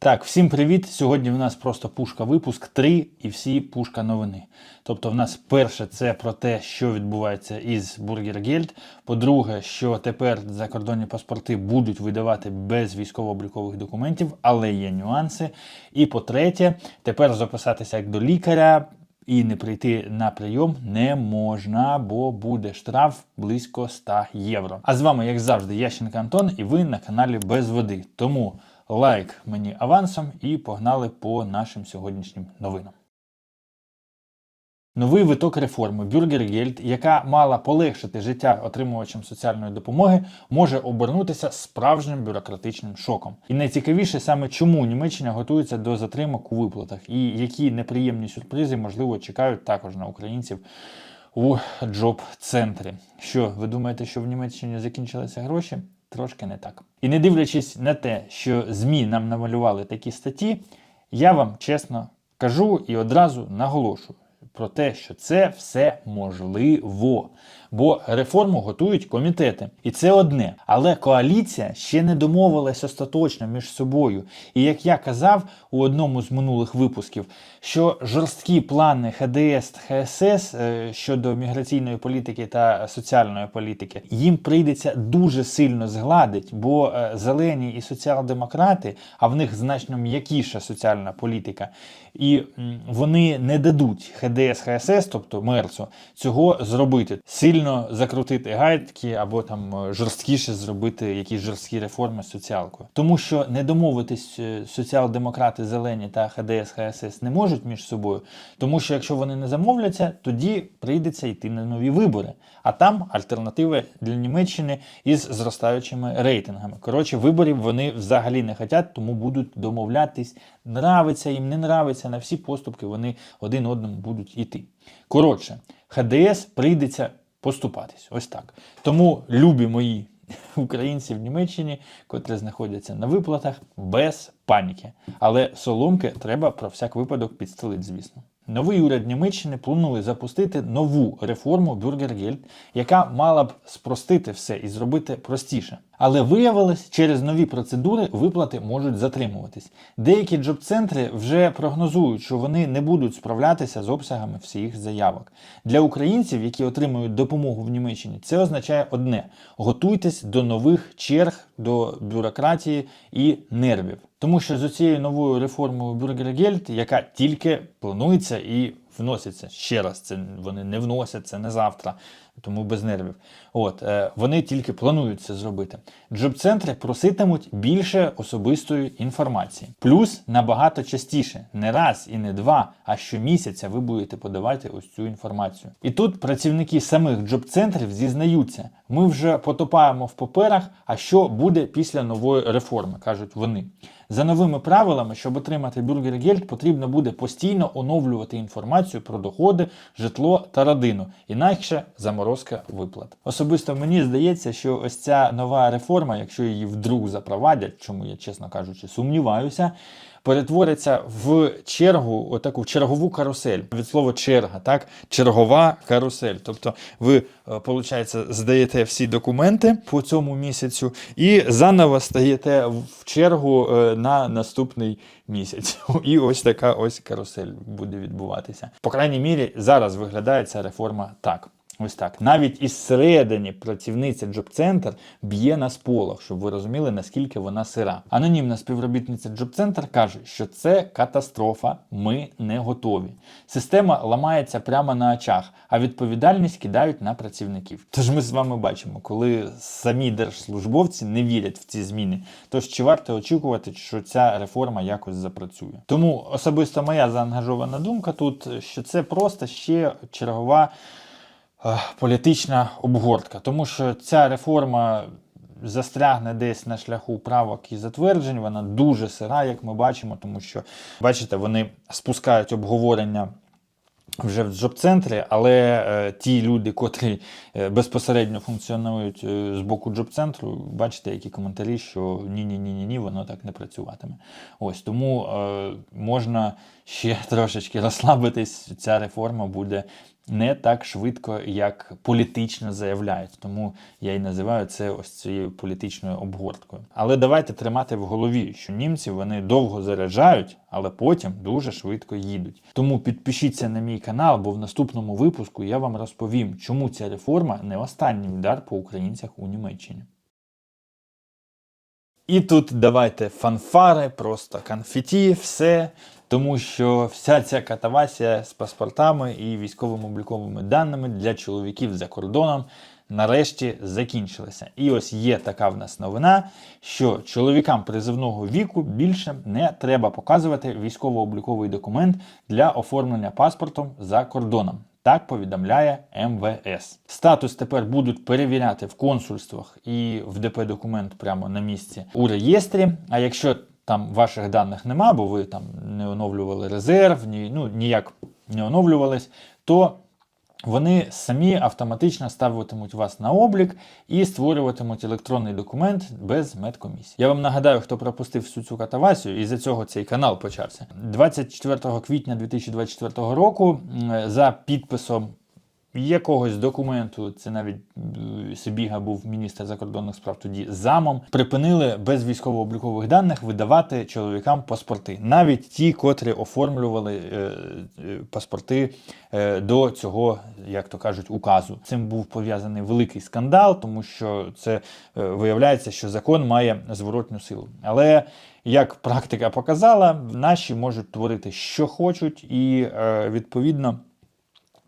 Так, всім привіт! Сьогодні в нас просто пушка випуск 3 і всі пушка новини. Тобто, в нас перше це про те, що відбувається із Geld. По-друге, що тепер закордонні паспорти будуть видавати без військово-облікових документів, але є нюанси. І по-третє, тепер записатися як до лікаря. І не прийти на прийом не можна, бо буде штраф близько 100 євро. А з вами, як завжди, Ященко Антон, і ви на каналі Без Води. Тому лайк мені авансом і погнали по нашим сьогоднішнім новинам. Новий виток реформи Бюргергельд, яка мала полегшити життя отримувачам соціальної допомоги, може обернутися справжнім бюрократичним шоком. І найцікавіше саме чому Німеччина готується до затримок у виплатах, і які неприємні сюрпризи можливо чекають також на українців у джоб-центрі. Що ви думаєте, що в Німеччині закінчилися гроші? Трошки не так. І не дивлячись на те, що ЗМІ нам намалювали такі статті, я вам чесно кажу і одразу наголошую про те, що це все можливо. Бо реформу готують комітети. І це одне. Але коаліція ще не домовилась остаточно між собою. І як я казав у одному з минулих випусків, що жорсткі плани ХДС та ХСС е, щодо міграційної політики та соціальної політики їм прийдеться дуже сильно згладить, бо е, зелені і соціал-демократи, а в них значно м'якіша соціальна політика, і вони не дадуть ХДС ХСС, тобто Мерцу, цього зробити. Сильно закрутити гайдки або там е, жорсткіше зробити якісь жорсткі реформи з соціалкою. Тому що не домовитись е, соціал-демократи зелені та ХДС ХСС не можуть між собою. Тому що якщо вони не замовляться, тоді прийдеться йти на нові вибори. А там альтернативи для Німеччини із зростаючими рейтингами. Коротше, виборів вони взагалі не хочуть, тому будуть домовлятись. Нравиться їм, не нравиться. На всі поступки вони один одному будуть йти. Коротше, ХДС прийдеться поступатись. Ось так. Тому любі мої українці в Німеччині, котрі знаходяться на виплатах, без паніки. Але соломки треба про всяк випадок підстелити, звісно. Новий уряд Німеччини планує запустити нову реформу Бюргергельд, яка мала б спростити все і зробити простіше. Але виявилось, через нові процедури виплати можуть затримуватись. Деякі джоб-центри вже прогнозують, що вони не будуть справлятися з обсягами всіх заявок. Для українців, які отримують допомогу в Німеччині, це означає одне: готуйтесь до нових черг, до бюрократії і нервів. Тому що з цією новою реформою Бюргергельд, яка тільки планується і вноситься ще раз, це вони не вносять це не завтра, тому без нервів. От е, вони тільки планують це зробити. Джоб-центри проситимуть більше особистої інформації, плюс набагато частіше, не раз і не два, а щомісяця ви будете подавати ось цю інформацію. І тут працівники самих джоб-центрів зізнаються, ми вже потопаємо в паперах. А що буде після нової реформи, кажуть вони. За новими правилами, щоб отримати бюргергельд, потрібно буде постійно оновлювати інформацію про доходи, житло та родину, інакше заморозка виплат. Особисто мені здається, що ось ця нова реформа, якщо її вдруг запровадять, чому я, чесно кажучи, сумніваюся. Перетвориться в чергу, отаку чергову карусель. Від слова черга, так? Чергова карусель. Тобто ви, виходить, здаєте всі документи по цьому місяцю і заново стаєте в чергу е, на наступний місяць. І ось така ось карусель буде відбуватися. По крайній мірі, зараз виглядає ця реформа так. Ось так. Навіть із середині працівниця Джоб-центр б'є на сполох, щоб ви розуміли, наскільки вона сира. Анонімна співробітниця Джоб-центр каже, що це катастрофа, ми не готові. Система ламається прямо на очах, а відповідальність кидають на працівників. Тож ми з вами бачимо, коли самі держслужбовці не вірять в ці зміни, тож чи варто очікувати, що ця реформа якось запрацює? Тому особисто моя заангажована думка тут, що це просто ще чергова політична обгортка, тому що ця реформа застрягне десь на шляху правок і затверджень. Вона дуже сира, як ми бачимо, тому що бачите, вони спускають обговорення. Вже в джоб-центрі, але е, ті люди, котрі е, безпосередньо функціонують е, з боку джоб-центру, бачите, які коментарі, що ні, ні, ні, ні, ні, воно так не працюватиме. Ось тому е, можна ще трошечки розслабитись. Ця реформа буде не так швидко, як політично заявляють. Тому я і називаю це ось цією політичною обгорткою. Але давайте тримати в голові, що німці вони довго заряджають, але потім дуже швидко їдуть. Тому підпишіться на мій канал, бо в наступному випуску я вам розповім, чому ця реформа не останній удар по українцях у Німеччині. І тут давайте фанфари, просто конфеті, все. Тому що вся ця катавасія з паспортами і військовими обліковими даними для чоловіків за кордоном нарешті закінчилася. І ось є така в нас новина, що чоловікам призивного віку більше не треба показувати військово-обліковий документ для оформлення паспортом за кордоном. Так повідомляє МВС. Статус тепер будуть перевіряти в консульствах і в ДП документ прямо на місці у реєстрі. А якщо там ваших даних нема, бо ви там не оновлювали резерв, ні, ну ніяк не оновлювались, то вони самі автоматично ставитимуть вас на облік і створюватимуть електронний документ без медкомісії. Я вам нагадаю, хто пропустив всю цю катавасію, і за цього цей канал почався. 24 квітня 2024 року за підписом якогось документу, це навіть е, Сибіга був міністр закордонних справ тоді замом, припинили без військово-облікових даних видавати чоловікам паспорти, навіть ті, котрі оформлювали е, е, паспорти е, до цього, як то кажуть, указу. Цим був пов'язаний великий скандал, тому що це е, виявляється, що закон має зворотню силу. Але як практика показала, наші можуть творити, що хочуть, і е, відповідно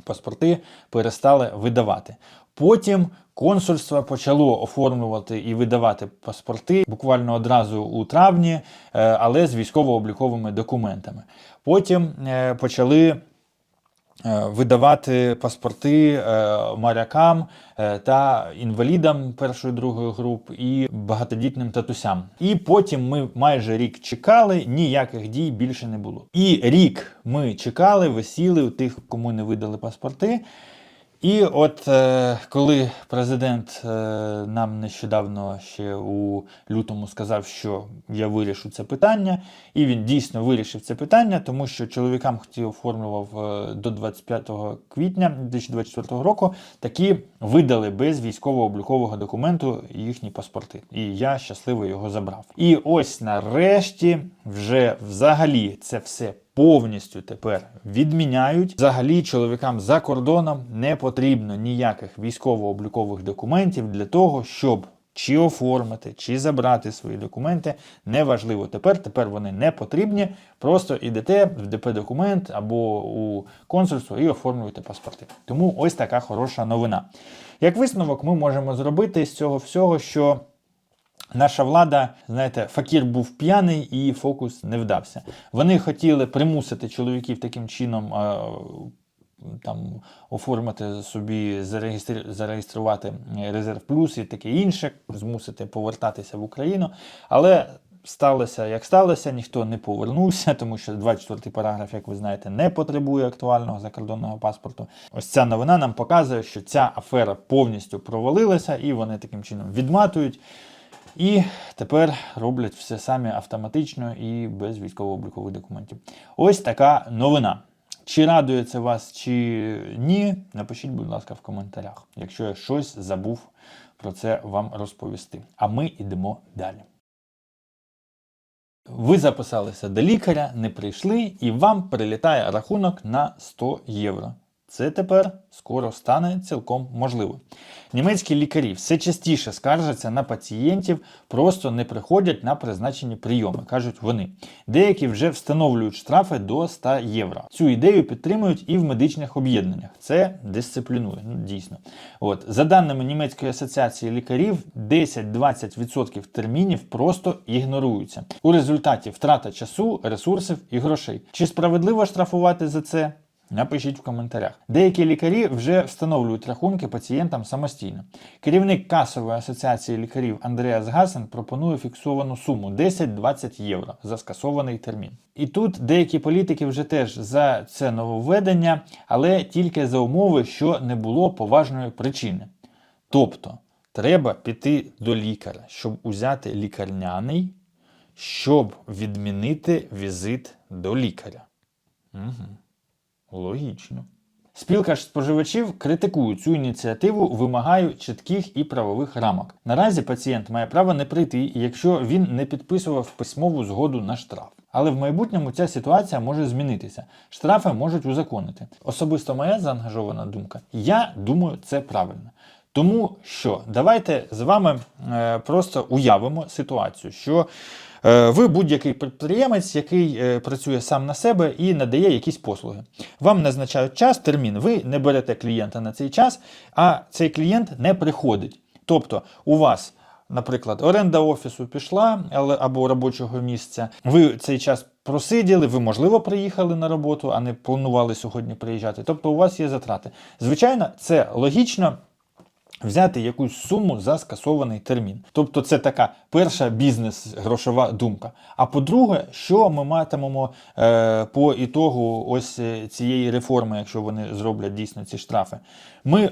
паспорти перестали видавати. Потім консульство почало оформлювати і видавати паспорти буквально одразу у травні, е, але з військово-обліковими документами. Потім е, почали видавати паспорти е, морякам е, та інвалідам першої другої груп і багатодітним татусям. І потім ми майже рік чекали, ніяких дій більше не було. І рік ми чекали, висіли у тих, кому не видали паспорти. І от е, коли президент е, нам нещодавно ще у лютому сказав, що я вирішу це питання, і він дійсно вирішив це питання, тому що чоловікам, хто оформлював е, до 25 квітня 2024 року, такі видали без військово-облікового документу їхні паспорти. І я щасливо його забрав. І ось нарешті вже взагалі це все повністю тепер відміняють. Взагалі, чоловікам за кордоном не потрібно ніяких військово-облікових документів для того, щоб чи оформити, чи забрати свої документи. Неважливо тепер. Тепер вони не потрібні. Просто йдете в ДП документ або у консульство і оформлюєте паспорти. Тому ось така хороша новина. Як висновок, ми можемо зробити з цього всього, що. Наша влада, знаєте, факір був п'яний і фокус не вдався. Вони хотіли примусити чоловіків таким чином е, там оформити собі, зареєструвати резерв плюс і таке інше, змусити повертатися в Україну. Але сталося як сталося, ніхто не повернувся, тому що 24 параграф, як ви знаєте, не потребує актуального закордонного паспорту. Ось ця новина нам показує, що ця афера повністю провалилася, і вони таким чином відматують. І тепер роблять все самі автоматично і без військово-облікових документів. Ось така новина. Чи радує це вас, чи ні, напишіть, будь ласка, в коментарях, якщо я щось забув про це вам розповісти. А ми йдемо далі. Ви записалися до лікаря, не прийшли, і вам прилітає рахунок на 100 євро. Це тепер скоро стане цілком можливо. Німецькі лікарі все частіше скаржаться на пацієнтів, просто не приходять на призначені прийоми, кажуть вони. Деякі вже встановлюють штрафи до 100 євро. Цю ідею підтримують і в медичних об'єднаннях. Це дисциплінує, ну дійсно. От за даними німецької асоціації лікарів, 10-20% термінів просто ігноруються. У результаті втрата часу, ресурсів і грошей. Чи справедливо штрафувати за це? Напишіть в коментарях. Деякі лікарі вже встановлюють рахунки пацієнтам самостійно. Керівник касової асоціації лікарів Андреас Гасен пропонує фіксовану суму 10-20 євро за скасований термін. І тут деякі політики вже теж за це нововведення, але тільки за умови, що не було поважної причини. Тобто треба піти до лікаря, щоб узяти лікарняний, щоб відмінити візит до лікаря. Угу. Логічно. Спілка ж споживачів критикує цю ініціативу, вимагає чітких і правових рамок. Наразі пацієнт має право не прийти, якщо він не підписував письмову згоду на штраф. Але в майбутньому ця ситуація може змінитися. Штрафи можуть узаконити. Особисто моя заангажована думка. Я думаю, це правильно. Тому що давайте з вами просто уявимо ситуацію, що е, ви будь-який підприємець, який е, працює сам на себе і надає якісь послуги. Вам назначають час, термін, ви не берете клієнта на цей час, а цей клієнт не приходить. Тобто у вас. Наприклад, оренда офісу пішла або робочого місця. Ви цей час просиділи, ви, можливо, приїхали на роботу, а не планували сьогодні приїжджати. Тобто у вас є затрати. Звичайно, це логічно. Взяти якусь суму за скасований термін. Тобто це така перша бізнес-грошова думка. А по-друге, що ми матимемо е, по ітогу ось е, цієї реформи, якщо вони зроблять дійсно ці штрафи? Ми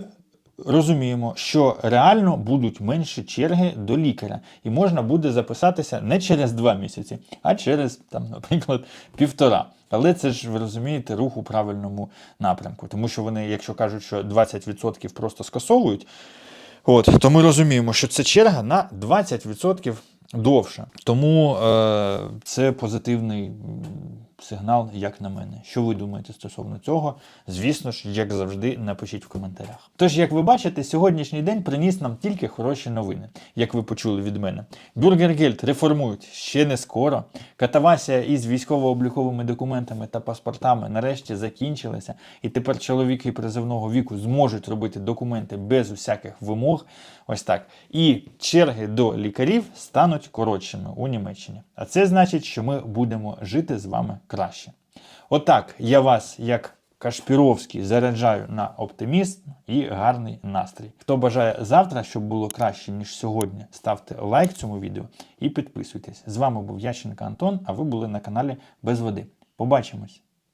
розуміємо, що реально будуть менші черги до лікаря, і можна буде записатися не через два місяці, а через, там, наприклад, півтора. Але це ж ви розумієте рух у правильному напрямку, тому що вони, якщо кажуть, що 20% просто скасовують, от, то ми розуміємо, що це черга на 20% довше. Тому е, це позитивний сигнал, як на мене. Що ви думаєте стосовно цього? Звісно ж, як завжди, напишіть в коментарях. Тож, як ви бачите, сьогоднішній день приніс нам тільки хороші новини, як ви почули від мене. Бюргергельд реформують ще не скоро. Катавасія із військово-обліковими документами та паспортами нарешті закінчилася, і тепер чоловіки призовного віку зможуть робити документи без усяких вимог. Ось так. І черги до лікарів стануть коротшими у Німеччині. А це значить, що ми будемо жити з вами краще. Отак я вас, як Кашпіровський, заряджаю на оптимізм і гарний настрій. Хто бажає завтра, щоб було краще, ніж сьогодні, ставте лайк цьому відео і підписуйтесь. З вами був Ященко Антон, а ви були на каналі Без води. Побачимось!